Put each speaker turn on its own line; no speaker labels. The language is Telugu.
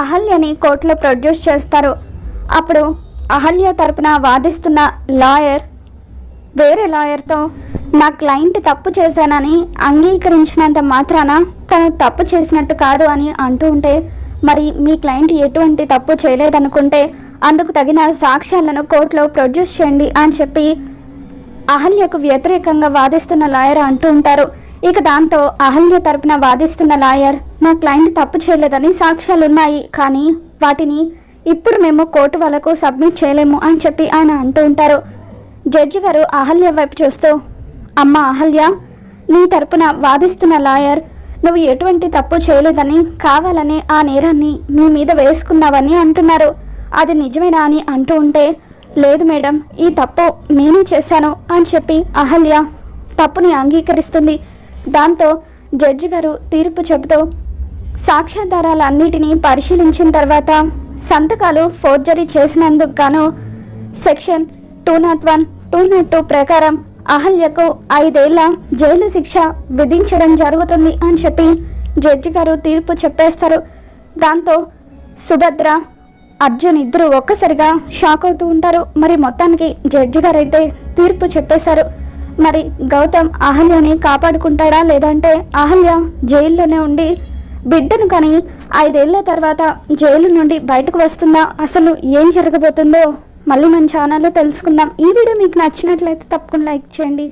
అహల్యని కోర్టులో ప్రొడ్యూస్ చేస్తారు. అప్పుడు అహల్య తరపున వాదిస్తున్న లాయర్ వేరే లాయర్తో నా క్లయింట్ తప్పు చేశానని అంగీకరించినంత మాత్రాన తను తప్పు చేసినట్టు కాదు అని అంటూ ఉంటే మరి మీ క్లయింట్ ఎటువంటి తప్పు చేయలేదనుకుంటే అందుకు తగిన సాక్ష్యాలను కోర్టులో ప్రొడ్యూస్ చేయండి అని చెప్పి అహల్యకు వ్యతిరేకంగా వాదిస్తున్న లాయర్ అంటూ ఉంటారు. ఇక దాంతో అహల్య తరపున వాదిస్తున్న లాయర్ మా క్లయింట్ తప్పు చేయలేదని సాక్ష్యాలు ఉన్నాయి కానీ వాటిని ఇప్పుడు మేము కోర్టు వాళ్ళకు సబ్మిట్ చేయలేము అని చెప్పి ఆయన అంటూ ఉంటారు. జడ్జి గారు అహల్య వైపు చూస్తూ అమ్మ అహల్య నీ తరపున వాదిస్తున్న లాయర్ నువ్వు ఎటువంటి తప్పు చేయలేదని కావాలని ఆ నేరాన్ని నీ మీద వేసుకున్నావని అంటున్నారు. అది నిజమేనా అని అంటూ ఉంటే లేదు మేడం ఈ తప్పు నేనే చేశాను అని చెప్పి అహల్య తప్పుని అంగీకరిస్తుంది. దాంతో జడ్జి గారు తీర్పు చెబుతూ సాక్ష్యాధారాలన్నిటినీ పరిశీలించిన తర్వాత సంతకాలు ఫోర్జరీ చేసినందుకు గాను section two not one two not two ప్రకారం అహల్యకు ఐదేళ్ళ జైలు శిక్ష విధించడం జరుగుతుంది అని చెప్పి జడ్జి గారు తీర్పు చెప్పేస్తారు. దాంతో సుభద్ర అర్జున్ ఇద్దరు ఒక్కసారిగా షాక్ అవుతూ ఉంటారు. మరి మొత్తానికి జడ్జి గారు అయితే తీర్పు చెప్పేశారు. మరి గౌతమ్ అహల్యని కాపాడుకుంటాడా? లేదంటే అహల్య జైల్లోనే ఉండి బిడ్డను కానీ ఐదేళ్ళ తర్వాత జైలు నుండి బయటకు వస్తుందా అసలు ఏం జరగబోతుందో మళ్ళీ మన ఛానల్లో తెలుసుకుందాం. ఈ వీడియో మీకు నచ్చినట్లయితే తప్పకుండా లైక్ చేయండి.